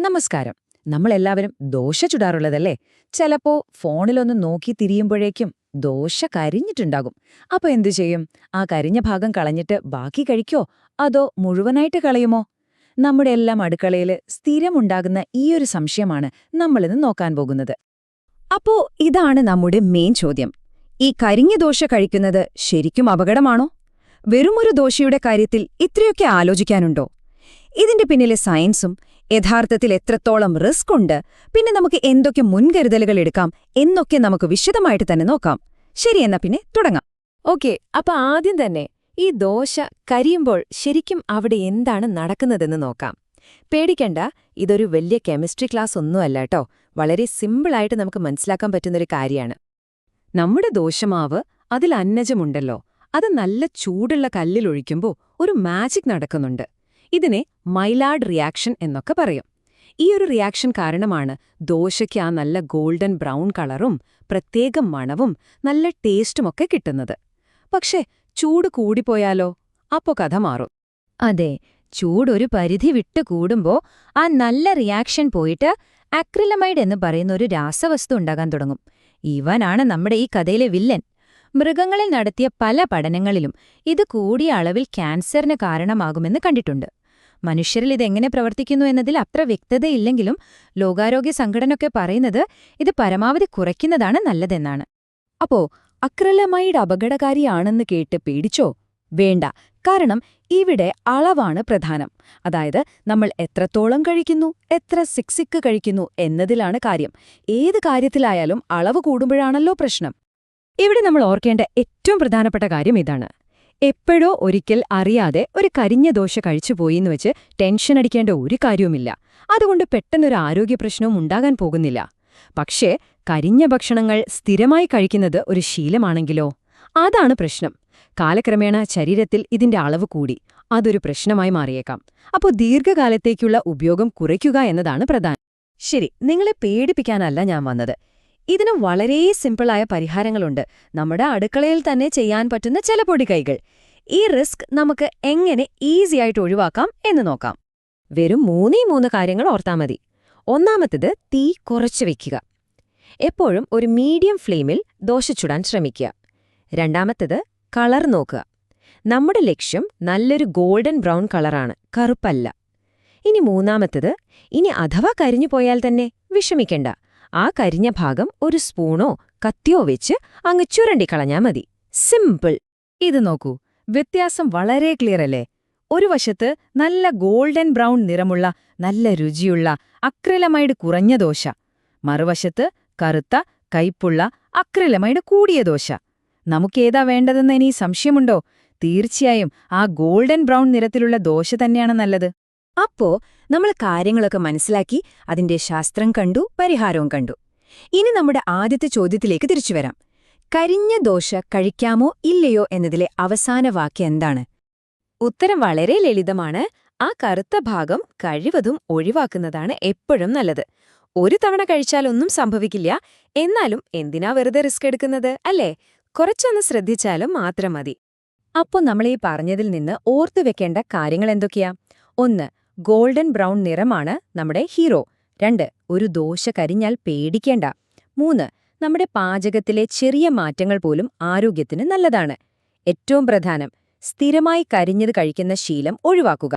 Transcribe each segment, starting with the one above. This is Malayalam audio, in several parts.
നമസ്കാരം. നമ്മളെല്ലാവരും ദോശ ചുടാറുള്ളതല്ലേ? ചിലപ്പോ ഫോണിലൊന്ന് നോക്കി തിരിയുമ്പോഴേക്കും ദോശ കരിഞ്ഞിട്ടുണ്ടാകും. അപ്പൊ എന്തു ചെയ്യും? ആ കരിഞ്ഞ ഭാഗം കളഞ്ഞിട്ട് ബാക്കി കഴിക്കോ? അതോ മുഴുവനായിട്ട് കളയുമോ? നമ്മുടെ എല്ലാം അടുക്കളയിൽ സ്ഥിരമുണ്ടാകുന്ന ഈയൊരു സംശയമാണ് നമ്മളിന്ന് നോക്കാൻ പോകുന്നത്. അപ്പോ ഇതാണ് നമ്മുടെ മെയിൻ ചോദ്യം. ഈ കരിഞ്ഞ ദോശ കഴിക്കുന്നത് ശരിക്കും അപകടമാണോ? വെറുമൊരു ദോശയുടെ കാര്യത്തിൽ ഇത്രയൊക്കെ ആലോചിക്കാനുണ്ടോ? ഇതിന്റെ പിന്നിലെ സയൻസും യഥാർത്ഥത്തിൽ എത്രത്തോളം റിസ്ക് ഉണ്ട്? പിന്നെ നമുക്ക് എന്തൊക്കെ മുൻകരുതലുകൾ എടുക്കാം? എന്നൊക്കെ നമുക്ക് വിശദമായിട്ട് തന്നെ നോക്കാം. ശരി എന്നാ പിന്നെ തുടങ്ങാം. ഓക്കെ അപ്പൊ ആദ്യം തന്നെ ഈ ദോശ കരിയുമ്പോൾ ശരിക്കും അവിടെ എന്താണ് നടക്കുന്നതെന്ന് നോക്കാം. പേടിക്കണ്ട ഇതൊരു വലിയ കെമിസ്ട്രി ക്ലാസ് ഒന്നുമല്ല കേട്ടോ. വളരെ സിമ്പിളായിട്ട് നമുക്ക് മനസ്സിലാക്കാൻ പറ്റുന്നൊരു കാര്യമാണ്. നമ്മുടെ ദോശമാവ് അതിൽ അന്നജമുണ്ടല്ലോ. അത് നല്ല ചൂടുള്ള കല്ലിലൊഴിക്കുമ്പോൾ ഒരു മാജിക് നടക്കുന്നുണ്ട്. ഇതിനെ മൈലാഡ് റിയാക്ഷൻ എന്നൊക്കെ പറയും. ഈ ഒരു റിയാക്ഷൻ കാരണമാണ് ദോശയ്ക്ക് ആ നല്ല ഗോൾഡൻ ബ്രൗൺ കളറും പ്രത്യേകം മണവും നല്ല ടേസ്റ്റുമൊക്കെ കിട്ടുന്നത്. പക്ഷേ ചൂട് കൂടിപ്പോയാലോ? അപ്പോ കഥ മാറും. അതെ ചൂടൊരു പരിധി വിട്ട് കൂടുമ്പോ ആ നല്ല റിയാക്ഷൻ പോയിട്ട് അക്രിലമൈഡ് എന്ന് പറയുന്ന ഒരു രാസവസ്തു ഉണ്ടാകാൻ തുടങ്ങും. ഇവനാണ് നമ്മുടെ ഈ കഥയിലെ വില്ലൻ. മൃഗങ്ങളിൽ നടത്തിയ പല പഠനങ്ങളിലും ഇത് കൂടിയ അളവിൽ ക്യാൻസറിന് കാരണമാകുമെന്ന് കണ്ടിട്ടുണ്ട്. മനുഷ്യരിൽ ഇതെങ്ങനെ പ്രവർത്തിക്കുന്നു എന്നതിൽ അത്ര വ്യക്തതയില്ലെങ്കിലും ലോകാരോഗ്യ സംഘടനയൊക്കെ പറയുന്നത് ഇത് പരമാവധി കുറയ്ക്കുന്നതാണ് നല്ലതെന്നാണ്. അപ്പോ അക്രലമൈഡ് അപകടകാരിയാണെന്ന് കേട്ട് പേടിച്ചോ? വേണ്ട. കാരണം ഇവിടെ അളവാണ് പ്രധാനം. അതായത് നമ്മൾ എത്രത്തോളം കഴിക്കുന്നു എത്ര സിക്സിക്ക് കഴിക്കുന്നു എന്നതിലാണ് കാര്യം. ഏത് കാര്യത്തിലായാലും അളവ് കൂടുമ്പോഴാണല്ലോ പ്രശ്നം. ഇവിടെ നമ്മൾ ഓർക്കേണ്ട ഏറ്റവും പ്രധാനപ്പെട്ട കാര്യം ഇതാണ്. എപ്പോഴോ ഒരിക്കൽ അറിയാതെ ഒരു കരിഞ്ഞ ദോശ കഴിച്ചുപോയിന്ന് വെച്ച് ടെൻഷൻ അടിക്കേണ്ട ഒരു കാര്യവുമില്ല. അതുകൊണ്ട് പെട്ടെന്നൊരു ആരോഗ്യ പ്രശ്നവും ഉണ്ടാകാൻ പോകുന്നില്ല. പക്ഷേ കരിഞ്ഞ ഭക്ഷണങ്ങൾ സ്ഥിരമായി കഴിക്കുന്നത് ഒരു ശീലമാണെങ്കിലോ? അതാണ് പ്രശ്നം. കാലക്രമേണ ശരീരത്തിൽ ഇതിന്റെ അളവ് കൂടി. അതൊരു പ്രശ്നമായി മാറിയേക്കാം. അപ്പോൾ ദീർഘകാലത്തേക്കുള്ള ഉപയോഗം കുറയ്ക്കുക എന്നതാണ് പ്രധാനം. ശരി നിങ്ങളെ പേടിപ്പിക്കാനല്ല ഞാൻ വന്നത്. ഇതിന് വളരെ സിമ്പിളായ പരിഹാരങ്ങളുണ്ട്. നമ്മുടെ അടുക്കളയിൽ തന്നെ ചെയ്യാൻ പറ്റുന്ന ചില പൊടികൈകൾ. ഈ റിസ്ക് നമുക്ക് എങ്ങനെ ഈസി ആയിട്ട് ഒഴിവാക്കാം എന്ന് നോക്കാം. വെറും മൂന്നേ മൂന്ന് കാര്യങ്ങൾ ഓർത്താൽ മതി. ഒന്നാമത്തത് തീ കുറച്ച് വയ്ക്കുക എപ്പോഴും ഒരു മീഡിയം ഫ്ലെയിമിൽ ദോശ ചുടാൻ ശ്രമിക്കുക. രണ്ടാമത്തേത് കളർ നോക്കുക. നമ്മുടെ ലക്ഷ്യം നല്ലൊരു ഗോൾഡൻ ബ്രൗൺ കളറാണ് കറുപ്പല്ല. ഇനി മൂന്നാമത്തേത് ഇനി അഥവാ കരിഞ്ഞു പോയാൽ തന്നെ വിഷമിക്കണ്ട. ആ കരിഞ്ഞ ഭാഗം ഒരു സ്പൂണോ കത്തിയോ വെച്ച് അങ്ങ് ചുരണ്ടിക്കളഞ്ഞാ മതി. സിമ്പിൾ ഇത് നോക്കൂ. വ്യത്യാസം വളരെ ക്ലിയർ അല്ലേ? ഒരു വശത്ത് നല്ല ഗോൾഡൻ ബ്രൗൺ നിറമുള്ള നല്ല രുചിയുള്ള അക്രിലമൈഡ് കുറഞ്ഞ ദോശ. മറുവശത്ത് കറുത്ത കയ്പുള്ള അക്രിലമൈഡ് കൂടിയ ദോശ. നമുക്കേതാ വേണ്ടതെന്ന് ഇനി സംശയമുണ്ടോ? തീർച്ചയായും ആ ഗോൾഡൻ ബ്രൗൺ നിറത്തിലുള്ള ദോശ തന്നെയാണ് നല്ലത്. അപ്പോ നമ്മൾ കാര്യങ്ങളൊക്കെ മനസ്സിലാക്കി അതിന്റെ ശാസ്ത്രം കണ്ടു പരിഹാരവും കണ്ടു. ഇനി നമ്മുടെ ആദ്യത്തെ ചോദ്യത്തിലേക്ക് തിരിച്ചു വരാം. കരിഞ്ഞ ദോശ കഴിക്കാമോ ഇല്ലയോ എന്നതിലെ അവസാന വാക്യം എന്താണ്? ഉത്തരം വളരെ ലളിതമാണ്. ആ കറുത്ത ഭാഗം കഴിവതും ഒഴിവാക്കുന്നതാണ് എപ്പോഴും നല്ലത്. ഒരു തവണ കഴിച്ചാലൊന്നും സംഭവിക്കില്ല. എന്നാലും എന്തിനാ വെറുതെ റിസ്ക് എടുക്കുന്നത് അല്ലേ? കുറച്ചൊന്ന് ശ്രദ്ധിച്ചാലും മാത്രം മതി. അപ്പോ നമ്മളീ പറഞ്ഞതിൽ നിന്ന് ഓർത്തു വെക്കേണ്ട കാര്യങ്ങൾ എന്തൊക്കെയാ? ഒന്ന് ഗോൾഡൻ ബ്രൗൺ നിറമാണ് നമ്മുടെ ഹീറോ. രണ്ട് ഒരു ദോശ കരിഞ്ഞാൽ പേടിക്കേണ്ട. മൂന്ന് നമ്മുടെ പാചകത്തിലെ ചെറിയ മാറ്റങ്ങൾ പോലും ആരോഗ്യത്തിന് നല്ലതാണ്. ഏറ്റവും പ്രധാനം സ്ഥിരമായി കരിഞ്ഞത് കഴിക്കുന്ന ശീലം ഒഴിവാക്കുക.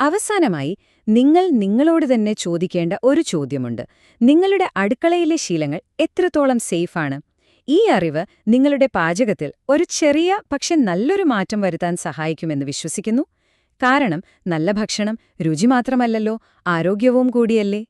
അവസാനമായി നിങ്ങൾ നിങ്ങളോട് തന്നെ ചോദിക്കേണ്ട ഒരു ചോദ്യമുണ്ട്. നിങ്ങളുടെ അടുക്കളയിലെ ശീലങ്ങൾ എത്രത്തോളം സേഫാണ്? ഈ അറിവ് നിങ്ങളുടെ പാചകത്തിൽ ഒരു ചെറിയ പക്ഷെ നല്ലൊരു മാറ്റം വരുത്താൻ സഹായിക്കുമെന്ന് വിശ്വസിക്കുന്നു. കാരണം നല്ല ഭക്ഷണം രുചി മാത്രമല്ലല്ലോ ആരോഗ്യവും കൂടിയല്ലേ?